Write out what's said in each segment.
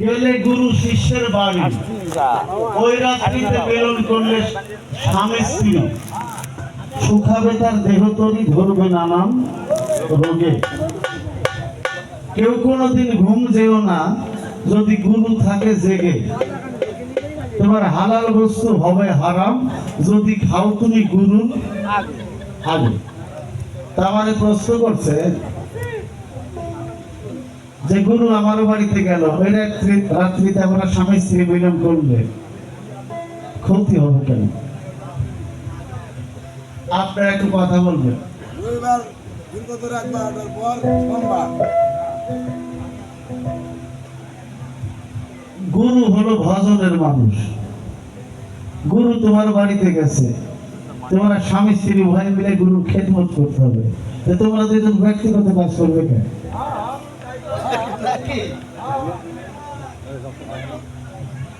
গেলে গুরু শিষ্যের বাড়ি। ওই রাত্রিতে বেলন করলে স্বামী স্ত্রী। সুখাবে তার দেহ তরি, ধরবে নানান রোগে। কেউ কোনোদিন ঘুম যেও না, যদি গুরু থাকে জেগে। তোমার হালাল বস্তু হবে হারাম, যদি খাও তুমি গুরুর আগে মানে প্রশ্ন করছে যে গুরু আমার বাড়িতে গেল ওই রাত্রি রাত্রিতে আমরা স্বামী স্ত্রী মিলন করলে ক্ষতি হবে কেন? আপনারা একটু কথা বলবেন। গুরু হলো ভজনের মানুষ। গুরু তোমার বাড়িতে গেছে। তোমরা স্বামী স্ত্রী উভয় মিলে গুরু খেদমত করতে হবে। তোমরা দুজন ব্যক্তিগত কাজ করবে কেন?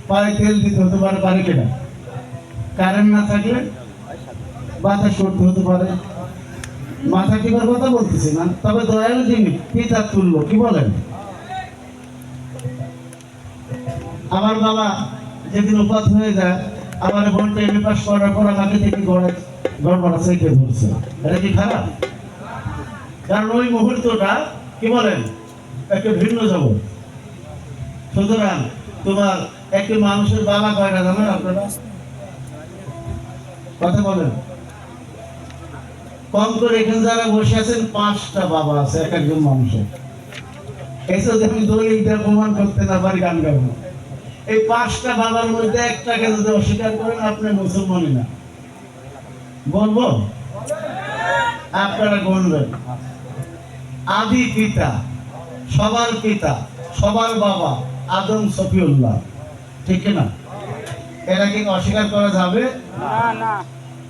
পায়ে তেল দিতে হতে পারে পারে কিনা? কারেন্ট না থাকলে বাতাস করতে হতে পারে। মাথা টিপার কথা বলতেছি না? তবে দয়ালু যিনি পিতা তুল্য, কি বলেন? আমার বাবা যেদিন উপাত হয়ে যায়, আমার বোনটা এমএ পাস করার পর আমাকে থেকে গড়ে গড়বড়া সাইকেল ধরছে। এটা কি খারাপ? কারণ ওই মুহূর্তটা, কি বলেন? একটা ভিন্ন জগৎ সুতরাং তোমার একটি মানুষের বাবা কয়টা জানেন আপনারা? কথা বলেন। কম করে এখানে যারা বসে আছেন, পাঁচটা বাবা আছে, এক একজন মানুষের। এসে দলিলটা প্রমাণ করতে না পারি, গান এই পাঁচটা বাবার মধ্যে যদি অস্বীকার করেন, আপনি মুসলমানই না। বলব? আপনারা গুনবেন আদি পিতা সবার পিতা সবার বাবা আদম সফিউল্লাহ। ঠিক না? এরা কি অস্বীকার করা যাবে?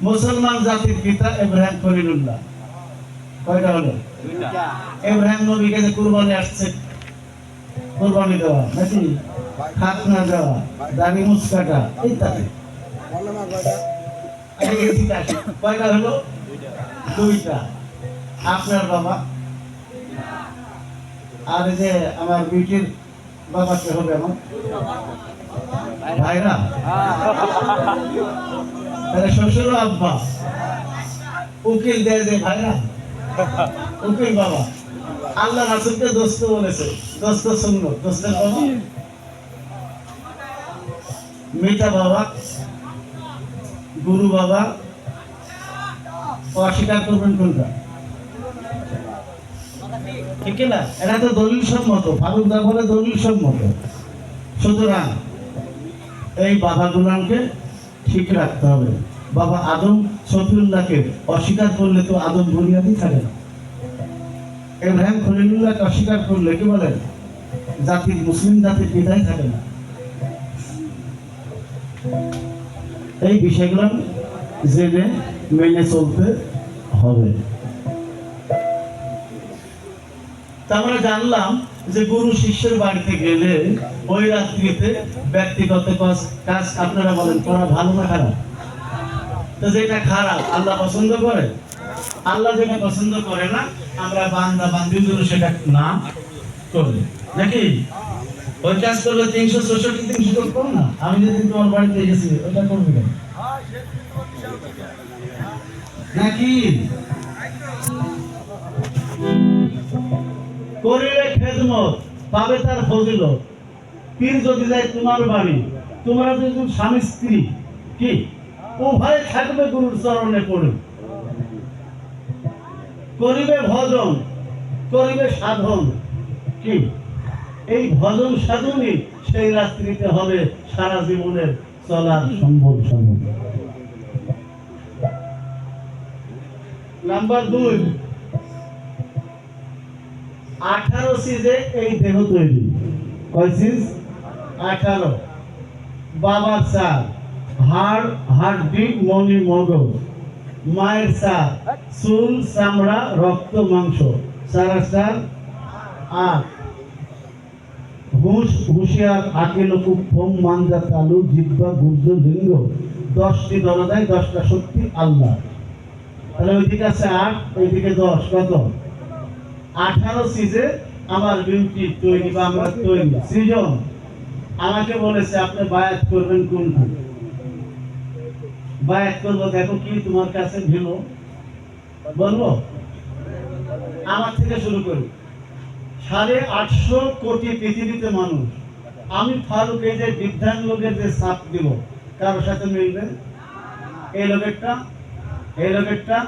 মুসলমান জাতির পিতা ইব্রাহিম খলিলুল্লাহ। কয়টা হলো? ইব্রাহিম নবীকে যে কুরবানি আসছে। কুরবানি দেওয়া নাকি? খাতনা দেওয়া দাড়ি মুচকাটা ইত্যাদি। আসি। কয়টা হলো? দুইটা। আপনার বাবা? আর যে আমার বিটির বাবাকে হবে আমার ভাইরা? তাহলে শ্বশুর আব্বা। উকিল দেয় যে ভাইরা। উকিল বাবা। আল্লাহ রাসুলকে দোস্ত বলেছে। দোস্ত শূন্য। দোস্তের বাবা? মিতা বাবা। গুরু বাবা। অস্বীকার করবেন কোনটা? ঠিক না? এরা তো দলিল সম্মত ফারুকদা বলে দলিল সম্মত সুতরাং এই বাবা গুলামকে ঠিক রাখতে হবে। বাবা আদম অস্বীকার করলে তো আদম বুনিয়াদি থাকে না। ইব্রাহিম খলিলুল্লাহকে অস্বীকার করলে কি বলেন জাতির মুসলিম জাতির পিতাই থাকে না। এই বিষয়গুলো জেনে মেনে চলতে হবে। তা আমরা জানলাম যে গুরু শিষ্যের বাড়িতে গেলে ওই রাত্রিতে ব্যক্তিগত কাজ কাজ আপনারা বলেন, করা ভালো না খারাপ? তো যেটা খারাপ, আল্লাহ পছন্দ করে? আল্লাহ যেটা পছন্দ করে না, আমরা বান্দা বান্দির জন্য সেটা না করবে নাকি? ওই কাজ করলে তিনশো চৌষট্টি, তিনশো করব না। আমি যদি তোমার বাড়িতে গেছি, ওটা করবে নাকি? করিলে খেদমত পাবে তার ফজিলত। পীর যদি যায় তোমার বাড়ি, তোমরা যদি স্বামী স্ত্রী, কি? উভয় থাকবে গুরুর চরণে পড়ে। করিবে ভজন, করিবে সাধন, কি? এই ভজন সাধনই সেই রাত্রিতে হবে সারা জীবনের চলার সম্ভব সম্ভব। নাম্বার দুই আঠারো সিজে এই দেহ তৈরি। কয় সিজ আঠারো। বাবার চাল, হাড় হাড্ডি মনি মগজ, মায়ের চাল, চুল, চামড়া, রক্ত, মাংস। সারা চাল আট। হুঁশ, হুঁশিয়ার, আকিল কুফম মানজা তালু জিব্বা গুর্জ, লিঙ্গ। দশটি দরদায় দশটা শক্তি আল্লাহ। তাহলে ওইদিকে আছে আট, ওইদিকে দশ, কত? আঠারো সিজে আমার বিউটি তৈরি বা আমরা তৈরি। সৃজন, আমাকে বলেছে, আপনি বায়াত করবেন কোনটা? বায়াত করব, দেখো কি তোমার কাছে ভিলো। বলব? আমার থেকে শুরু করি। সাড়ে আটশো কোটি পৃথিবীতে মানুষ। আমি ফারুক এই যে বিদ্যান লোকের যে সাপ দিব, কারোর সাথে মিলবে? এই লোকেরটা? এই লোকেরটা?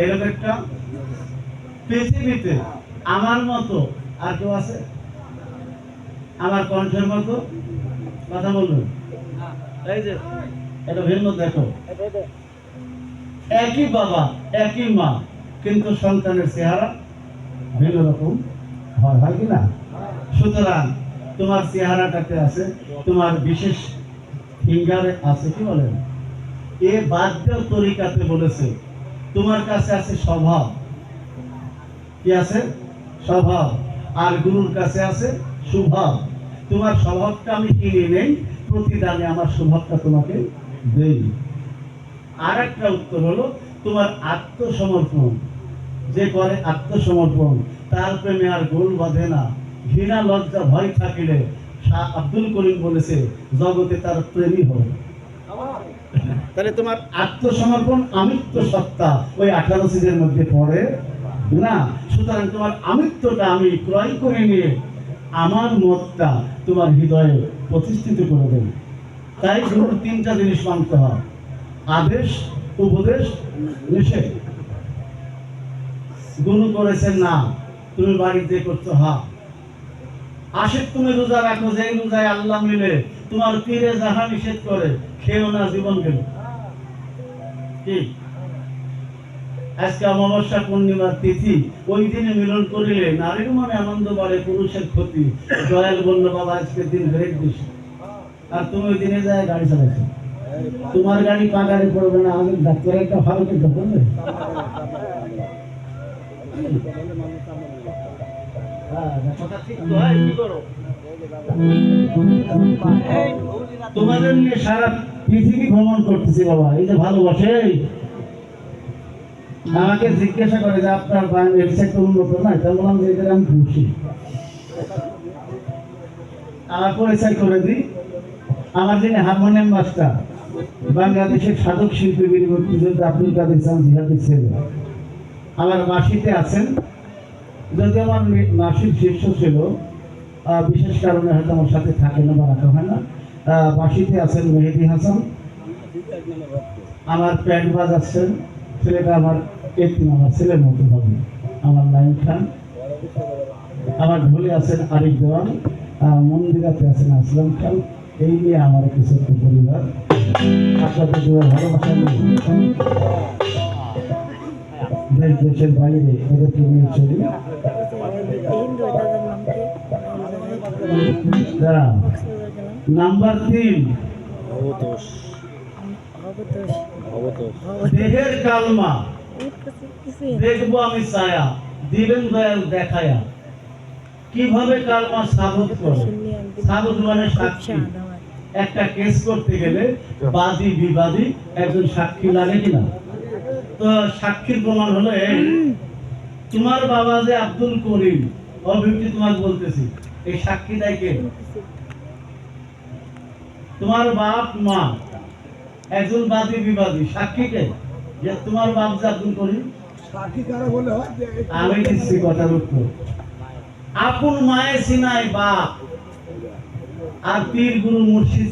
এই লোকেরটা? পৃথিবীতে আমার মতো আর কেউ আছে? আমার কণ্ঠের মতো? কথা বলবেন? এটা ভিন্ন দেখো। একই বাবা, একই মা, কিন্তু সন্তানের চেহারা ভিন্ন রকম হয় হয় কি না? সুতরাং তোমার চেহারাটাতে আছে, তোমার বিশেষ ফিঙ্গারে আছে, কি বলেন? এ বাদ্য তরিকাতে বলেছে, তোমার কাছে আছে স্বভাব। কি আছে? স্বভাব। আর গুরুর কাছে আছে স্বভাব তোমার স্বভাবটা আমি কিনে নেই, প্রতিদানে আমার স্বভাবটা তোমাকে দেই। আর একটা উত্তর হলো, তোমার আত্মসমর্পণ। যে করে আত্মসমর্পণ, তার প্রেমে আর গোল বাঁধে না। ঘৃণা, লজ্জা, ভয় থাকিলে শাহ আব্দুল করিম বলেছে, জগতে তার প্রেমী হবে। তাহলে তোমার আত্মসমর্পণ আমিত্ব সত্তা ওই আঠারো সিজের মধ্যে পড়ে। না, সুতরাং তোমার আমিত্বটা আমি ক্রয় করে নিয়ে আমার মতটা তোমার হৃদয়ে প্রতিষ্ঠিত করে দেব। তাই গুরুর তিনটা জিনিস মানতে হয়। আদেশ, উপদেশ, নিষেধ। গুরু করেছেন না, তুমি বাড়িতে করছ, হা। আশেক, তুমি রোজা রাখো যে রোজায় আল্লাহ মিলে তোমার পীরে যাহা নিষেধ করে খেও না জীবন গেল। কি? আজকে অমাবস্যা পূর্ণিমার তিথি, ওই দিনে মিলন করিলে নারীর মনে আনন্দ বাড়ে, পুরুষের ক্ষতি জয়াল বলল, বাবা আজকের দিন রেট বেশি আর তুমি ওই দিনে যায় গাড়ি চালাচ্ছো তোমার গাড়ি পা গাড়ি পড়বে না, আমি ডাক্তার একটা ভালো কিন্তু করবে? তোমাদের নিয়ে সারা পৃথিবী ভ্রমণ করতেছি, বাবা এই যে ভালোবাসে। আমাকে জিজ্ঞাসা করে যে আপনার ওয়েবসাইট উন্নত না তা বললাম যে এদের আমি খুশি আমার পরিচয় করে দিই। আমার যিনি হারমোনিয়াম মাস্টার বাংলাদেশের সাধক শিল্পী বীর মুক্তিযোদ্ধা আব্দুল কাদের ইসলাম জিহাদের ছেলে। আমার মাসিতে আছেন। যদি আমার মাসির শীর্ষ ছিল বিশেষ কারণে হয়তো আমার সাথে থাকে না বা রাখা হয় না। বাসিতে আছেন মেহেদি হাসান। আমার প্যান্ট বাজ আছেন ছেলেটা আমার একটি আমার ছেলের মতো হবে। আমার নাইম খান। আমার ঢোলে আছেন আরিফ দেওয়ান মন্দিরাতে আছেন আসলাম খান। এই নিয়ে আমার একটি ছোট্ট পরিবার। আপনাদের দুয়ার ভালোবাসা দেশ দেশের বাইরে এদেরকে নিয়ে চলি। নাম্বার তিন। দেহের কালমা। দেখব আমি ছায়া, দিবেন দয়াল দেখায়া। কীভাবে করে? মানে সাক্ষী। একটা কেস করতে গেলে বাদী, বিবাদী একজন সাক্ষী লাগে কিনা? তো সাক্ষীর প্রমাণ হলো তোমার বাবা যে আব্দুল করিম অভিজ্ঞ তোমাকে বলতেছি, এই সাক্ষী দেয় কে? তোমার বাপ মা, একজন বাদী, বিবাদী, সাক্ষী কে? যে তোমার আমি দিচ্ছি কথার উত্তর। আপন সিনাই বাপ, আর পীর গুরু মুর্শিদ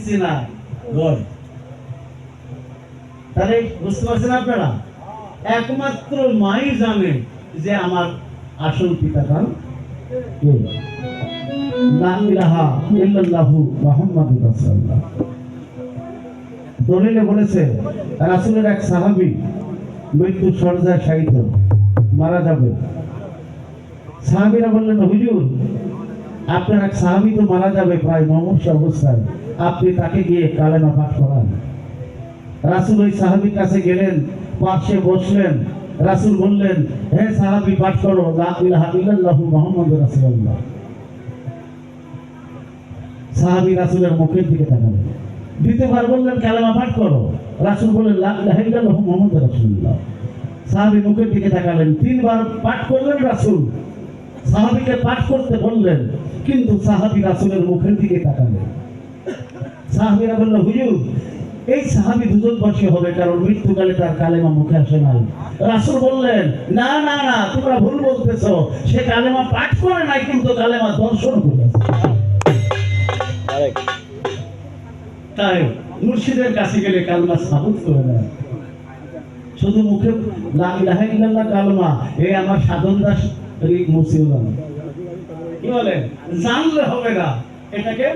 তাহলে বুঝতে পারছেন আপনারা? একমাত্র মাই জানে যে আমার আসল পিতা কে। লা ইলাহা ইল্লাল্লাহু মুহাম্মাদুর দলিলে বলেছে, রাসূলের এক সাহাবী মৃত্যু সর্দায় শাহিদ মারা যাবে। সাহাবীরা বললেন, হুজুর, আপনার এক সাহাবী তো মারা যাবে প্রায় মমর্ষ অবস্থায়। আপনি তাকে গিয়ে কালেমা পাঠ করান। রাসূল ওই সাহাবীর কাছে গেলেন, পাশে বসলেন। রাসূল বললেন, হে সাহাবি, পাঠ করো। লা ইলাহা ইল্লাল্লাহু মুহাম্মাদুর রাসূলুল্লাহ। সাহাবী রাসূলের মুখের দিকে তাকালেন। দ্বিতীয়বার বললেন, কালেমা পাঠ করো। রাসূল বললেন লা ইলাহা ইল্লাল্লাহু মুহাম্মাদুর রাসূলুল্লাহ। সাহাবী মুখের দিকে তাকালেন তিনবার পাঠ করলেন রাসূল। সাহাবীকে পাঠ করতে বললেন কিন্তু সাহাবী রাসূলের মুখের দিকে তাকালেন। সাহাবিরা বলল হুজুর এই সাহাবি দুজন বর্ষী হবে কারণ মৃত্যুকালে তার কালেমা মুখে আসে নাই। রাসূল বললেন না না না তোমরা ভুল বলতেছো। সে কালেমা পাঠ করে নাই কিন্তু কালেমা দর্শন করেছে। তাই মুর্শিদের কাছে গেলে কালমা সাবুত করে দেয় শুধু মুখে লা ইল্লাল্লাহ কালমা এই আমার সাধন দাস মুসিও কি বলে? জানলে হবে না। এটাকে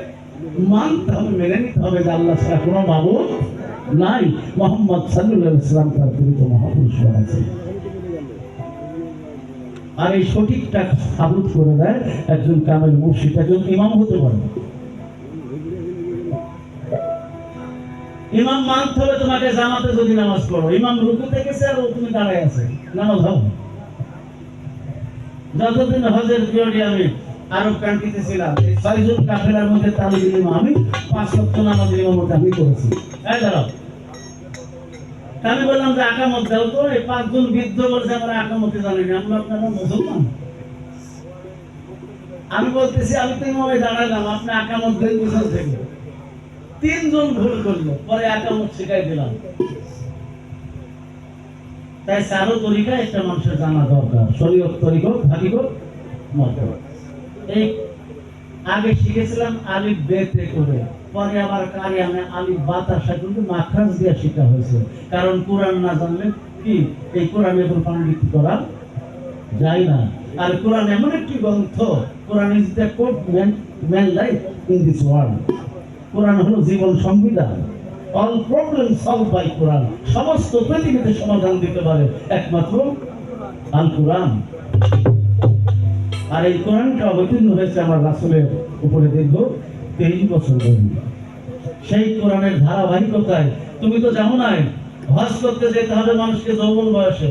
মানতে হবে, মেনে নিতে হবে যে আল্লাহ কোনো নাই। মোহাম্মদ সাল্লুল্লাহ ইসলাম তার পবিত্র মহাপুরুষ আছে আর এই সঠিকটা সাবুত করে দেয় একজন কামেল মুর্শিদ, একজন ইমাম হতে পারে। ইমাম মানতে হবে তোমাকে জামাতে যদি নামাজ পড়ো, ইমাম রুকু থেকেছে আর তুমি দাঁড়ায় আছে, নামাজ হবে যতদিন হজের পিরিয়ডে আমি আরব কান্ট্রিতে ছিলাম ছয়জন কাফেলার মধ্যে দিলাম আমি, পাঁচ নামাজের ইমামত আমি করেছি। দাঁড়াও। আমি বললাম যে আকামত দাও তো, এই পাঁচজন বৃদ্ধ বলছে, আমরা আকামতে জানি না, আমরা আপনারা মুসলমান। আমি বলতেছি, আমি তো ইমামে দাঁড়ালাম, আপনি আকামত দেন পিছন থেকে। তিনজন ভুল করল, পরে একামত শিখাই দিলাম। তাই চারো তরিকা, একটা মানুষের জানা দরকার। শরীয়ত তরিক হাকিক মত এই আগে শিখেছিলাম আলিফ বেতে করে, পরে আবার কারে আমি আলিফ বাতাসা কিন্তু মাখরাজ দিয়ে শেখা হয়েছে। কারণ কোরআন না জানলে কি? এই কোরআনের উপর পাণ্ডিত্য করা যায় না। আর কোরআন এমন একটি গ্রন্থ, Quran is the code man man life in this world. কোরআন হলো জীবন সংবিধান। All problem solve by Quran সমস্ত পৃথিবীতে সমাধান দিতে পারে একমাত্র আল কোরআন। আর এই কোরআনটা অবতীর্ণ হয়েছে আমার রাসুলের উপরে দীর্ঘ তেইশ বছর ধরে। সেই কোরআনের ধারাবাহিকতায় তুমি তো জানো নাই, হজ করতে যেতে হবে মানুষকে যৌবন বয়সে।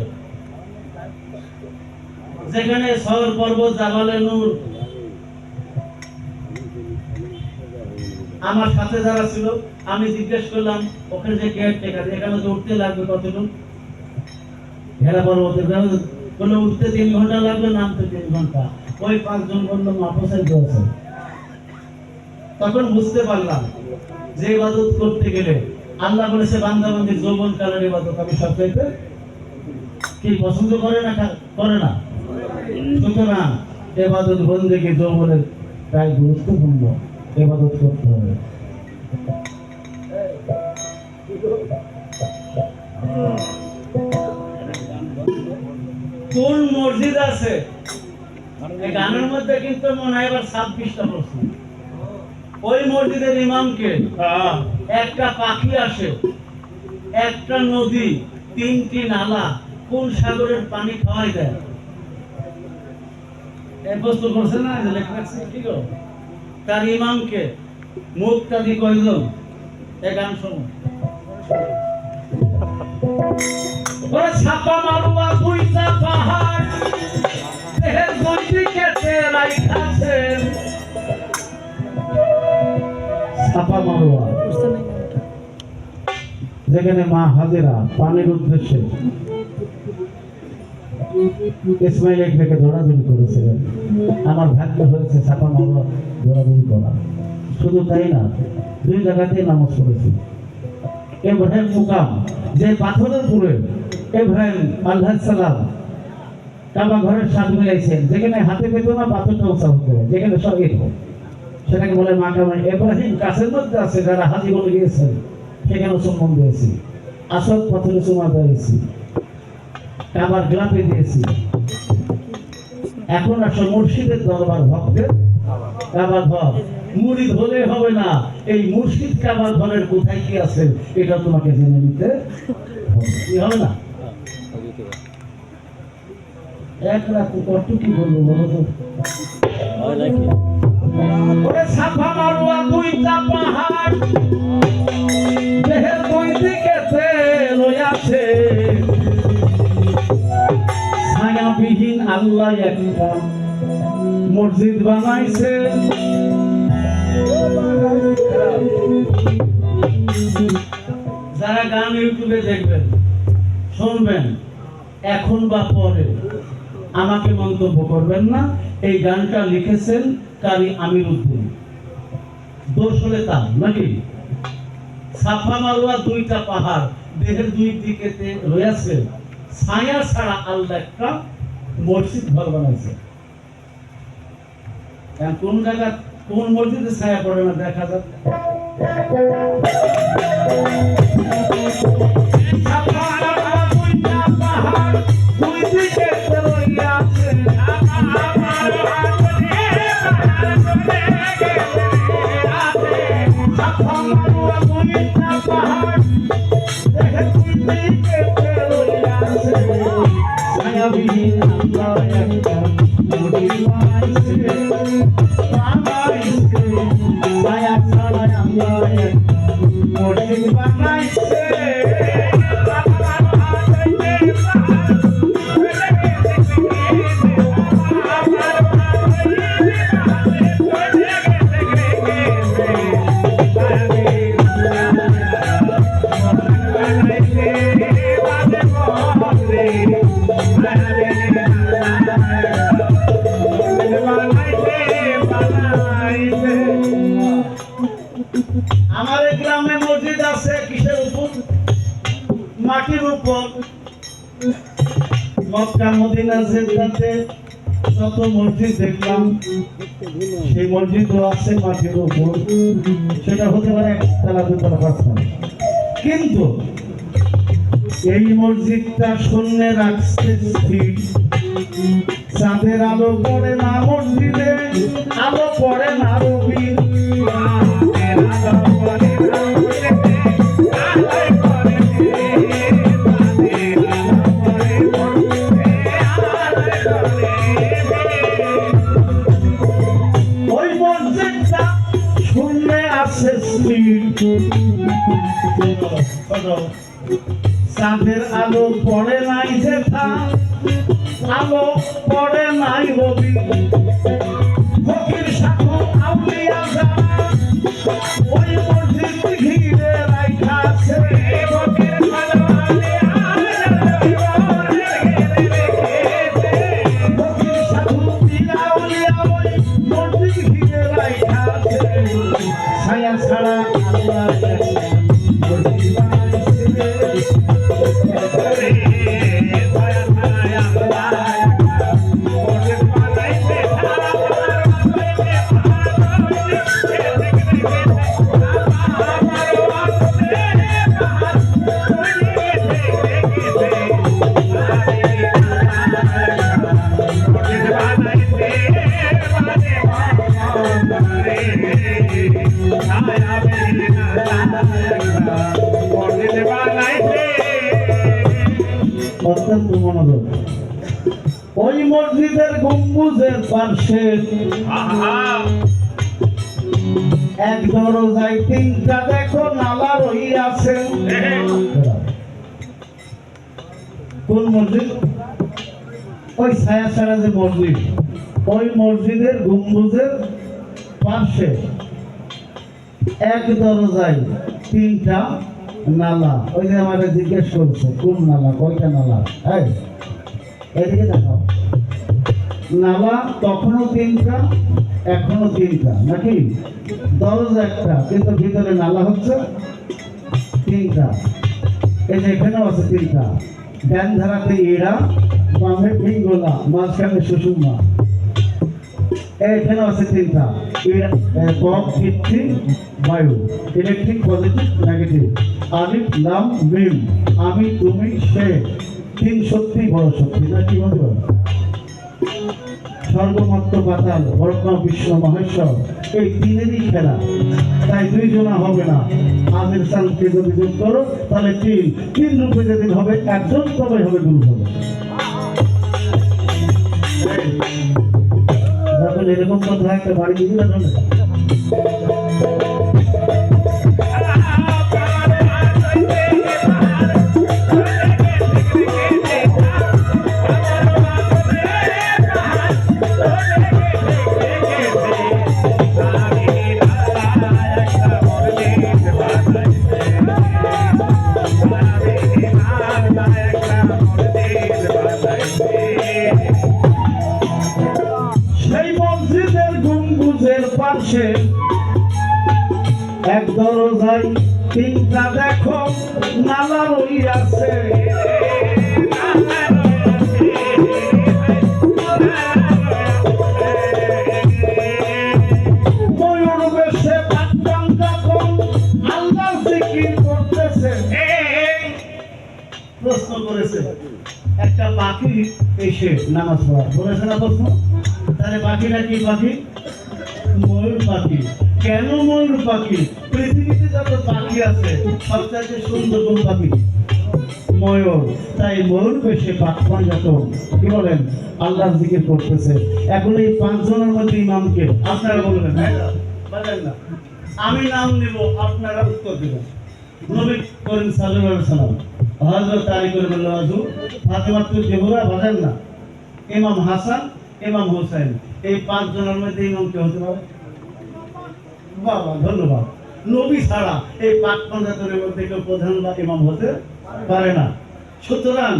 যেখানে শহর পর্বত জাবালে নূর আমার সাথে যারা ছিল, আমি জিজ্ঞেস করলাম, ওখানে যে গেট টেকার এখানে তো উঠতে লাগবে কতটুকু ঘেরা পর্বতের বলল, উঠতে তিন ঘণ্টা লাগবে, নামতে তিন ঘণ্টা। ওই পাঁচজন বলল মাপসাই দোয়াছে। তখন বুঝতে পারলাম যে ইবাদত করতে গেলে আল্লাহ বলেছে বান্দাবান্দির যৌবন কালের ইবাদত আমি সব চাইতে কি পছন্দ করে না করে না? সুতরাং এবাদত বন্দেকে যৌবনের প্রায় গুরুত্বপূর্ণ। এবাদত করতে হবে কোন মসজিদ আছে? গানের মধ্যে কিন্তু মনে হয় এবার ছাব্বিশটা প্রশ্ন ওই মসজিদের ইমামকে একটা পাখি আসে একটা নদী তিনটি নালা কোন সাগরের পানি খাওয়াই দেয়। এই প্রশ্ন করছে না? লেখা কি তার ইমামকে দিয়ে কইল, এ গান শোনো। ওরে ছাপা মারুয়া দেহের ছাপা মারুয়া। যেখানে মা হাজেরা, পানির উদ্দেশ্যে ইসমাইল একটাকে দৌড়াদৌড়ি করেছিলেন। আমার ভাগ্য হয়েছে ছাপা মারুয়া দৌড়াদৌড়ি করা। শুধু তাই না, দুই জায়গাতেই নামাজ পড়েছি। এব্রাহিম মুকাম, যে পাথরের পুরে এব্রাহিম আল্লাহ সালাম কাবা ঘরের সাথ মিলাইছেন যেখানে হাতে পেত না পাথরটা উঁচা হতো, যেখানে সব এর সেটাকে বলে মাকাম এব্রাহিম কাছের মধ্যে আছে, যারা হাজি বলে গিয়েছেন, সেখানে সম্মান দিয়েছি। আসল পাথরে চুমা দিয়েছি কাবার গ্লাপে দিয়েছি এখন আসলে মুর্শিদের দরবার ভক্তের কাবার ঘর। মুরিদ হলে হবে না। এই মুর্শিদ কাবার ঘরের কোথায় কি আছে এটা তোমাকে জেনে নিতে হবে। না? এক রাত কত কি বলব বলো তো? ওরে সাফা মারুয়া দুইটা পাহাড়। আল্লাহ একটা মসজিদ বানাইছে। যারা গান ইউটিউবে দেখবেন, শুনবেন, এখন বা পরে আমাকে মন্তব্য করবেন না। এই গানটা লিখেছেন কারি আমির দোষ হলে তার, নাকি? সাফা মারুয়া দুইটা পাহাড়, দেহের দুই দিকে রয়েছে। ছায়া ছাড়া আল্লাহ একটা মসজিদ ঘর বানাইছে। কোন জায়গা কোন মসজিদে ছায়া পড়ে না দেখা দুইটা পাহাড়, আল্লাহ মসজিদ দেখলাম, সেই মসজিদও আছে মাটির উপর। সেটা হতে পারে একতলা দুতলা পাঁচতলা কিন্তু এই মসজিদটা শূন্য রাখছে স্থির। চাঁদের আলো পড়ে না মসজিদে, আলো পড়ে না রবির চাঁদের আলো পড়ে নাই যে আলো পড়ে নাই রবি। গম্বুজের পাশে। এক দরজায় তিনটা দেখো, নালা রইয়াছে কোন মসজিদ? ওই ছায়া ছাড়া যে মসজিদ, ওই মসজিদের গম্বুজের পাশে। এক দরজায় তিনটা নালা। ওই যে আমাকে জিজ্ঞেস করছে, কোন নালা, কয়টা নালা? এদিকে দেখাও নালা তখনও তিনটা এখনও তিনটা, নাকি? দরজা একটা, কিন্তু ভিতরে নালা হচ্ছে তিনটা। এই যে এখানেও আছে তিনটা। ধ্যান ধারাতে এরা, বামে পিঙ্গলা, মাঝখানে সুষুম্মা এখানে আছে তিনটা। বক ভিত্তি, বায়ু। Electric, positive, negative. আলিফ নাম, মিম। আমি, তুমি, সে। তিন শক্তি, বড় শক্তি। না কি বলব? সর্বমাত্র পাতাল ব্রহ্মা বিশ্ব মহেশ্বর, এই তিনেরই খেলা তাই দুই জনা হবে না। আমির সালকে যদি যোগ করো, তাহলে তিন তিন রূপে যেদিন হবে, একজন তবে হবে গুরু হবে এরকম কথা একটা বাড়ি দিবি না পাশে এক দরজায় তিনটা দেখো, নালা প্রশ্ন করেছে, একটা পাখি এসে নামাজ পড়া বলেছে না প্রশ্ন? তাহলে পাখিটা কি পাখি? পাখি। কেন ময়ূর পাখি? পৃথিবীতে যত পাখি আছে, সবচাইতে সুন্দর পাখি? ময়ূর। তাই ময়ূর বেশে যত কি বলেন? আল্লাহ জিকির করতেছে এখন এই পাঁচজনের মধ্যে ইমামকে আপনারা বলবেন হ্যাঁ? বলেন না। আমি নাম নিব, আপনারা উত্তর দিবেন। নবী করিম সাল্লাল্লাহু আলাইহি সাল্লাম হযরত বাজান না। ইমাম হাসান, ইমাম হোসেন এই পাঁচ জনের মধ্যে ইমাম কে হতে পারে? বাবা ধন্যবাদ। নবী ছাড়া এই পাক পঞ্চায়েতের মধ্যে কেউ প্রধান বা ইমাম হতে পারে না। সুতরাং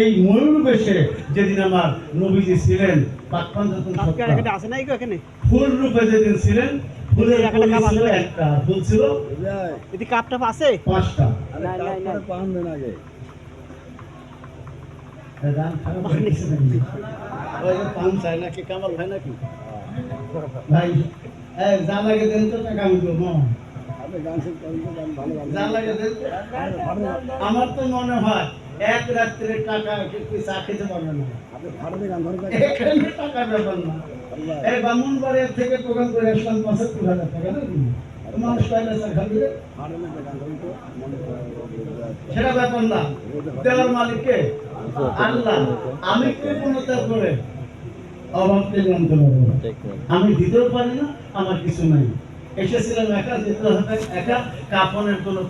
এই ময়ূর বেশে যেদিন আমার নবীজি ছিলেন পাক পঞ্চায়েত ফুল রূপে যেদিন ছিলেন ফুলের ছিল একটা ফুল ছিল। আছে? পাঁচটা। আগে। ভাই যা লাগে দেন তো টাকা আমি দেবো। মামা। আপনি গান শুনতে গান ভালো গান যা লাগে দেন তো। আমার তো মনে হয় এক রাত্রে টাকা কি চা খেতে পারবে না। এখানে টাকা ব্যাপার না। এই ব্রাহ্মণবাড়িয়া থেকে প্রোগ্রাম করে আসলাম পঁচাত্তর হাজার টাকা মানুষ পাইলে স্যার খাবে ফাটাতে গান ধরে তো মনে সেটা ব্যাপার না। দেওয়ার মালিককে আল্লাহ আমি কৃপণতা করে অভাবকে জানতে পারব না। আমি দিতেও পারি না আমার কিছু নাই। এসেছিলাম একা যেতে হবে একা কাপনের কোনো